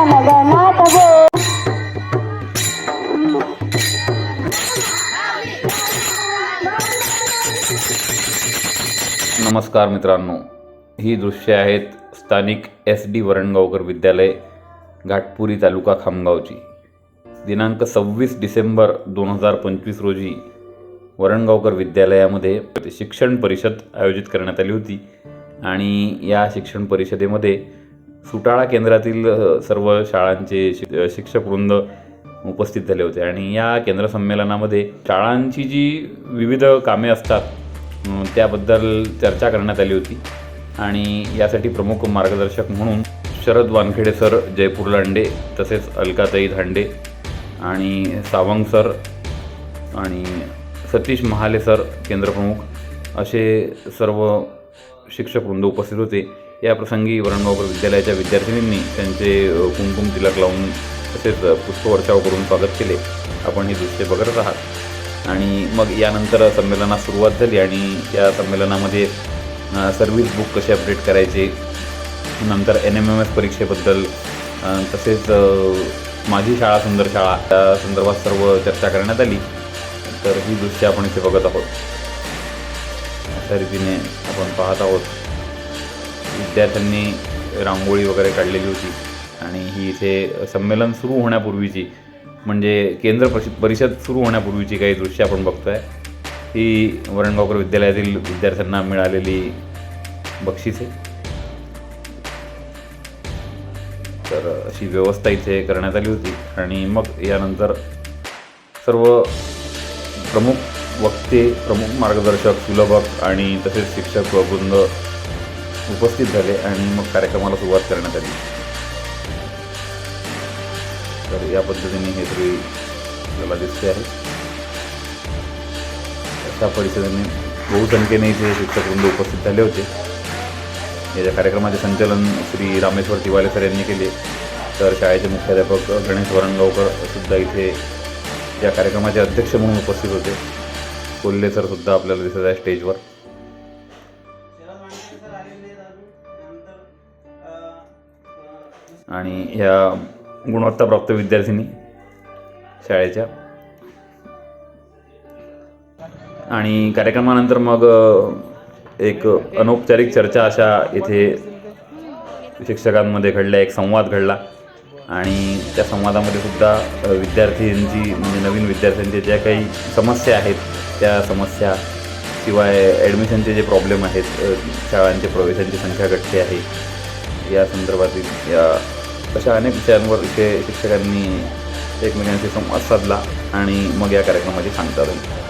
नमस्कार मित्रांनो. ही दृश्य आहेत स्थानिक एस डी वरणगावकर विद्यालय घाटपुरी तालुका खामगावची. दिनांक सव्वीस डिसेंबर दोन हजार पंचवीस रोजी वरणगावकर विद्यालयामध्ये शिक्षण परिषद आयोजित करण्यात आली होती आणि या शिक्षण परिषदेमध्ये सुटाळा केंद्रातील सर्व शाळांचे शिक शिक्षकवृंद उपस्थित झाले होते. आणि या केंद्र संमेलनामध्ये शाळांची जी विविध कामे असतात त्याबद्दल चर्चा करण्यात आली होती. आणि यासाठी प्रमुख मार्गदर्शक म्हणून शरद वानखेडे सर जयपूर लांडे तसेच अलकाताई धांडे आणि सावंग सर आणि सतीश महाले सर केंद्रप्रमुख असे सर्व शिक्षक वृंद उपस्थित होते. या प्रसंगी वरणगावकर विद्यालयाच्या विद्यार्थिनींनी त्यांचे कुमकुम तिलक लावून तसेच पुष्पवर्षाव करून स्वागत केले. आपण ही दृश्य बघत आहात. आणि मग यानंतर संमेलनास सुरुवात झाली आणि या संमेलनामध्ये सर्व्हिस बुक कसे अपडेट करायचे नंतर एन एम एम एस परीक्षेबद्दल तसेच माझी शाळा सुंदर शाळा त्या संदर्भात सर्व चर्चा करण्यात आली. तर ही दृश्य आपण इथे बघत आहोत. अशा रीतीने आपण पाहत आहोत. विद्यार्थ्यांनी रांगोळी वगैरे काढलेली होती. आणि ही इथे संमेलन सुरू होण्यापूर्वीची म्हणजे केंद्र परिषद परिषद सुरू होण्यापूर्वीची काही दृश्य आपण बघतोय. ही वरणगावकर विद्यालयातील विद्यार्थ्यांना मिळालेली बक्षिसे तर अशी व्यवस्था इथे करण्यात आली होती. आणि मग यानंतर सर्व प्रमुख वक्ते प्रमुख मार्गदर्शक सुलभक आणि तसेच शिक्षक वृंद उपस्थित झाले आणि मग कार्यक्रमाला सुरुवात करण्यात आली. तर या पद्धतीने हे सगळी आपल्याला दिसते आहे. अशा परिषदेने बहुसंख्येने इथे शिक्षक वृंद उपस्थित झाले होते. याच्या कार्यक्रमाचे संचालन श्री रामेश्वर तिवाले सर यांनी केले तर शाळेचे मुख्याध्यापक गणेश वरणगावकर सुद्धा इथे या कार्यक्रमाचे अध्यक्ष म्हणून उपस्थित होते. कोल्हे सर सुद्धा आपल्याला दिसत आहे स्टेजवर आणि ह्या गुणवत्ताप्राप्त विद्यार्थिनी शाळेच्या. आणि कार्यक्रमानंतर मग एक अनौपचारिक चर्चा अशा इथे शिक्षकांमध्ये घडल्या एक संवाद घडला. आणि त्या संवादामध्ये सुद्धा विद्यार्थ्यांची म्हणजे नवीन विद्यार्थ्यांच्या ज्या काही समस्या आहेत त्या समस्या शिवाय ॲडमिशनचे जे प्रॉब्लेम आहेत शाळांचे प्रवेशांची संख्या घटली आहे. या संदर्भातील या अशा अनेक विषयांवर इथे शिक्षकांनी एकमेकांशी संवाद साधला आणि मग या कार्यक्रमाची सांगता झाली